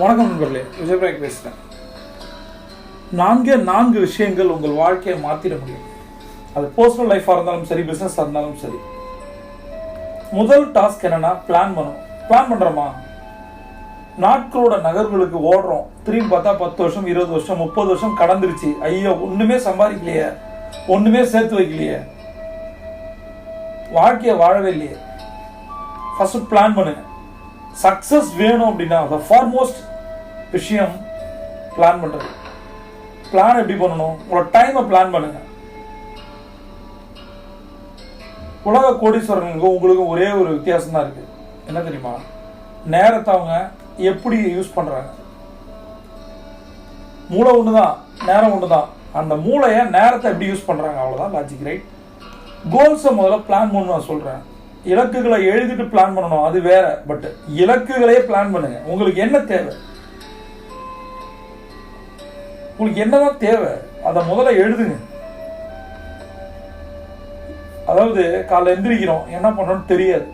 வணக்கம் நண்பர்களே விஜயபிராய் பேசுகிறேன் நான்கே நான்கு விஷயங்கள் உங்கள் வாழ்க்கையை மாற்றிட முடியும். அது பர்சனல் லைஃபாக இருந்தாலும் சரி பிஸ்னஸாக இருந்தாலும் சரி. முதல் டாஸ்க் என்னன்னா பிளான் பண்ணணும் பிளான் பண்ணுறோமா நாட்களோட நகர்வுகளுக்கு ஓடுறோம். திரும்பி பார்த்தா பத்து வருஷம் இருபது வருஷம் முப்பது வருஷம் கடந்துருச்சு. ஐயோ ஒன்றுமே சம்பாதிக்கலையே. ஒன்றுமே சேர்த்து வைக்கலையே. வாழ்க்கையை வாழவே இல்லையே. ஃபஸ்ட்டு பிளான் பண்ணுங்க சக்ஸஸ் வேணும் அப்படின்னா த ஃபார்மோஸ்ட் விஷயம் பிளான் பண்ணுறது பிளான் எப்படி பண்ணணும்? உங்களோட டைமை பிளான் பண்ணுங்க. உலக கோடீஸ்வரனுக்கும் உங்களுக்கும் ஒரே ஒரு வித்தியாசம் தான் இருக்கு. என்ன தெரியுமா? நேரத்தை அவங்க எப்படி யூஸ் பண்றாங்க? மூளை ஒன்று தான் நேரம் ஒன்று தான் அந்த மூளையை நேரத்தை எப்படி யூஸ் பண்ணுறாங்க அவ்வளோதான் லாஜிக் ரைட் கோல்ஸை முதல்ல பிளான் பண்ணணும் நான் சொல்கிறேன் இலக்குகளை எழுதிட்டு பிளான் பண்ணணும். அது வேற. பட் இலக்குகளையே பிளான் பண்ணுங்க. உங்களுக்கு என்ன தேவை? உங்களுக்கு என்னதான் தேவை? அதை முதல்ல எழுதுங்க. அதாவது காலைல எந்திரிக்கிறோம். என்ன பண்ணணும்னு தெரியாது.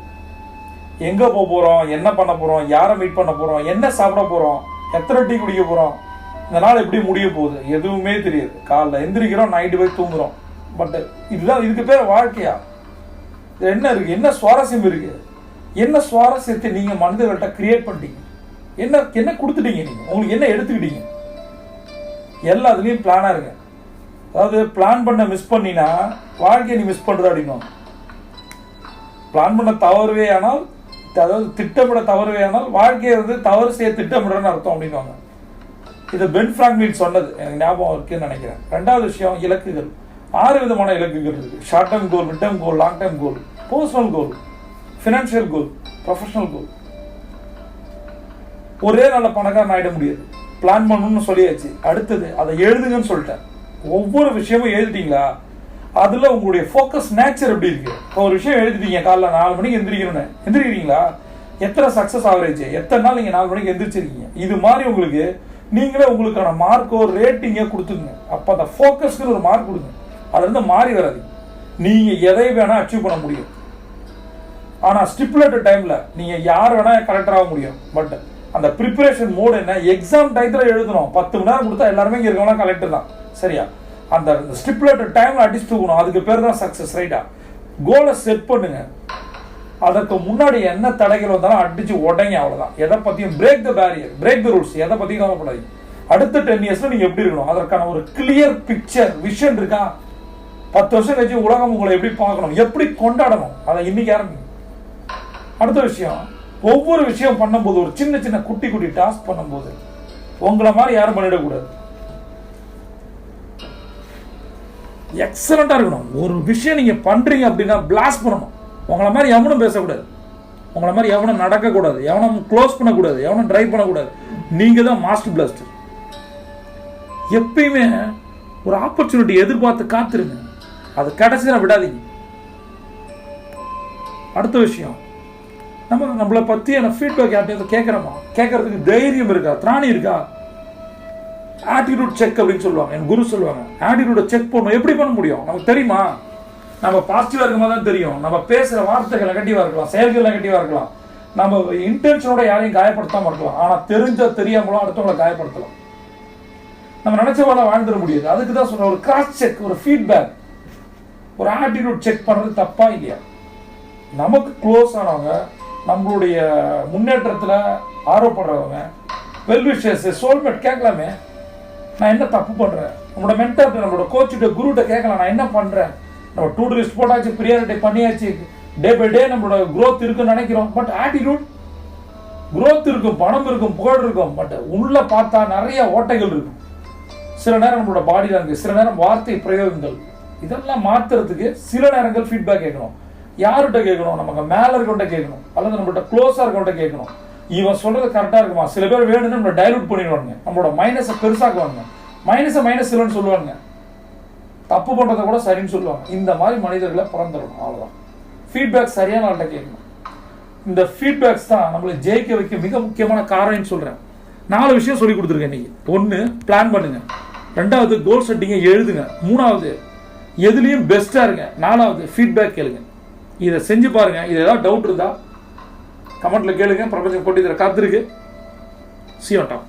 எங்க போக போறோம்? என்ன பண்ண போறோம்? யாரை மீட் பண்ண போறோம்? என்ன சாப்பிட போறோம்? எத்தனை டீ குடிக்க போறோம்? இந்த நாள் எப்படி முடிய போகுது? எதுவுமே தெரியாது. காலைல எந்திரிக்கிறோம் நைட்டு போய் தூங்குறோம். பட் இதுதான் இதுக்கு பேர் வாழ்க்கையா? என்ன இருக்கு? என்ன சுவாரஸ்யம் இருக்கு? என்ன சுவாரஸ்யத்தை நீங்க மனிதர்கள்ட்ட கிரியேட் பண்ணிட்டீங்க? என்ன என்ன கொடுத்துட்டீங்க நீங்க? உங்களுக்கு என்ன எடுத்துக்கிட்டீங்க? எல்லாத்துலேயும் பிளானாக இருங்க. அதாவது பிளான் பண்ண மிஸ் பண்ணினா வாழ்க்கையை நீ மிஸ் பண்ணுற அப்படின்னும் பிளான் பண்ண தவறுவே ஆனால் அதாவது திட்டமிட தவறுவே ஆனால் வாழ்க்கையை வந்து தவறு செய்ய திட்டமிடுறன்னு அர்த்தம் அப்படின்னுவாங்க. இது பென் ஃப்ராங்க்லின் சொன்னது. எனக்கு ஞாபகம் இருக்குன்னு நினைக்கிறேன். ரெண்டாவது விஷயம் இலக்குகள். ஆறு விதமான இலக்குகள். இருக்கு short term goal mid term goal long term goal personal goal financial goal professional goal ஒரே நல்ல பணக்காரன் ஆகிட முடியாது. பிளான் பண்ணணும்னு சொல்லியாச்சு. அடுத்தது அதை எழுதுங்கன்னு சொல்லிட்டேன். ஒவ்வொரு விஷயமும் எழுதிட்டீங்களா? அதில் உங்களுடைய ஃபோக்கஸ் நேச்சர் எப்படி இருக்கு? இப்போ ஒரு விஷயம் எழுதிட்டீங்க காலைல நாலு மணிக்கு எந்திரிக்கணும்னு. எந்திரிக்கிறீங்களா? எத்தனை சக்ஸஸ் ஆவரேஜ் எத்தனை நாள் நீங்கள் நாலு மணிக்கு எந்திரிச்சிருக்கீங்க? இது மாதிரி உங்களுக்கு நீங்களே உங்களுக்கான மார்க்கோ ரேட்டிங்கோ கொடுத்துங்க அப்போ அந்த ஃபோக்கஸ்க்கு ஒரு மார்க் கொடுங்க. அதுலேருந்து மாறி வராது. நீங்கள் எதை வேணால் அச்சீவ் பண்ண முடியும். ஆனால் ஸ்டிப்புலேட்டட் டைமில் நீங்கள் யார் வேணால் கரெக்டர் ஆக முடியும். பட் அந்த ப்ரிப்பரேஷன் மோடு என்ன? எக்ஸாம் டயத்துல எழுதணும். பத்து மணி நேரம் கொடுத்தா எல்லாருமே இங்கே இருக்கவங்களாம் கலெக்டர் தான். சரியா? அந்த ஸ்டிப்புலேட்டட் டைமில் அடிச்சு தூக்கணும். அதுக்கு பேர் தான் சக்ஸஸ் ரைட்டா கோலை செட் பண்ணுங்க. அதற்கு முன்னாடி என்ன தடைகள் வந்தாலும் அடிச்சு உடங்க அவ்வளோதான் எதை பற்றியும் break the barrier break the rules எதை பற்றியும் கவலைப்படாதீங்க. அடுத்த டென் இயர்ஸில் நீங்கள் எப்படி இருக்கணும்? அதற்கான ஒரு கிளியர் பிக்சர் விஷன் இருக்கா? பத்து வருஷம் கழிச்சு உலகம் உங்களை எப்படி பார்க்கணும்? எப்படி கொண்டாடணும்? அதை இன்னைக்கு ஆரம்பிக்கும் அடுத்த விஷயம் ஒவ்வொரு விஷயம் பண்ணும்போது ஒரு சின்ன சின்ன குட்டி குட்டி டாஸ்க் பண்ணும்போது உங்களை மாதிரி யாரும் பண்ணிடக்கூடாது. எக்ஸலண்டா இருக்கணும். ஒரு விஷயம் நீங்கள் பண்ணுறீங்க அப்படின்னா பிளாஸ்ட் பண்ணணும். உங்களை மாதிரி எவனும் பேசக்கூடாது. உங்களை மாதிரி எவனும் நடக்கக்கூடாது. எவனும் க்ளோஸ் பண்ணக்கூடாது. எவனும் ட்ரைவ் பண்ணக்கூடாது. நீங்கள் தான் மாஸ்டர் பிளாஸ்டர் எப்பயுமே ஒரு ஆப்பர்ச்சுனிட்டி எதிர்பார்த்து காத்துருங்க. அது கடைசியில் விடாதீங்க. அடுத்த விஷயம். நம்ம நம்மளை பற்றி பற்றியான ஃபீட்பேக் யார்ட்டையும் கேட்குறோமா? கேட்கறதுக்கு தைரியம் இருக்கா? திராணி இருக்கா? ஆட்டிடியூட் செக் அப்படின்னு சொல்லுவாங்க. என் குரு சொல்லுவாங்க. ஆட்டிடியூட செக் பண்ணணும். எப்படி பண்ண முடியும்? நமக்கு தெரியுமா? நம்ம பாசிட்டிவாக இருக்கும்போது தான் தெரியும். நம்ம பேசுகிற வார்த்தைகள் நெகட்டிவாக இருக்கலாம். செயல்கள் நெகட்டிவாக இருக்கலாம். நம்ம இன்டென்ஷனோட யாரையும் காயப்படுத்தாமல் இருக்கலாம். ஆனால் தெரிஞ்ச தெரியாமலும் அடுத்தவங்களை காயப்படுத்தலாம். நம்ம நினைச்ச போல வாழ்ந்துட முடியாது. அதுக்கு தான் சொல்கிறேன் ஒரு கிராஸ் செக் ஒரு ஃபீட்பேக் ஒரு ஆட்டிடியூட் செக் பண்ணுறது தப்பா இல்லையா? நமக்கு க்ளோஸ் ஆனவங்க நம்மளுடைய முன்னேற்றத்தில் ஆர்வப்படுறவங்க வெல் சோல்மேட் கேட்கலாமே? நான் என்ன தப்பு பண்ணுறேன் நம்மளோட மென்டர் நம்மளோட கோச்சுட்ட குருகிட்ட கேட்கலாம் நான் என்ன பண்ணுறேன் நம்ம டூ லிஸ்ட் போட்டாச்சு ப்ரியாரிட்டி பண்ணியாச்சு. டே பை டே நம்மளோட க்ரோத் இருக்குன்னு நினைக்கிறோம். பட் ஆட்டிடியூட் குரோத் இருக்கும் பணம் இருக்கும் புகழ் இருக்கும். பட் உள்ள பார்த்தா நிறைய ஓட்டைகள் இருக்கும். சில நேரம் நம்மளோட பாடி லாங்குவேஜ் சில நேரம் வார்த்தை பிரயோகங்கள். இதெல்லாம் மாத்துறதுக்கு சில நேரங்கள் ஃபீட்பேக் கேட்கணும். யார்கிட்ட கேட்கணும்? நமக்கு மேல இருக்கவன்ட்ட கேட்கணும். அல்லது நம்மள்ட்ட க்ளோஸா இருக்கவன்ட்ட கேட்கணும். இவன் சொல்றது கரெக்டா இருக்குமா? சில பேர் வேணும்னு நம்ம டைலூட் பண்ணிடுவாங்க நம்மளோட மைனஸை பெருசாக்குவாங்க. மைனஸை மைனஸ் இல்லைன்னு சொல்லுவாங்க தப்பு பண்றதை கூட சரின்னு சொல்லுவாங்க. இந்த மாதிரி மனிதர்களை பிறந்துடணும். அவ்வளோதான் ஃபீட்பேக் சரியான ஆள்கிட்ட கேட்கணும். இந்த ஃபீட்பேக்ஸ் தான் நம்மளை ஜெயிக்க வைக்க மிக முக்கியமான காரணம்னு சொல்றேன். நாலு விஷயம் சொல்லி கொடுத்துருக்கேன் இன்னைக்கு. ஒன்று பிளான் பண்ணுங்க. ரெண்டாவது கோல் செட்டிங்கை எழுதுங்க. மூணாவது எதுலேயும் பெஸ்ட்டாக இருங்க. நாலாவது ஃபீட்பேக் கேளுங்க. இதை செஞ்சு பாருங்க. இது ஏதாவது டவுட் இருந்தா கமெண்ட்டில் கேளுங்க. பிரபஞ்சம் கொட்டி தர காத்திருக்கு. C on top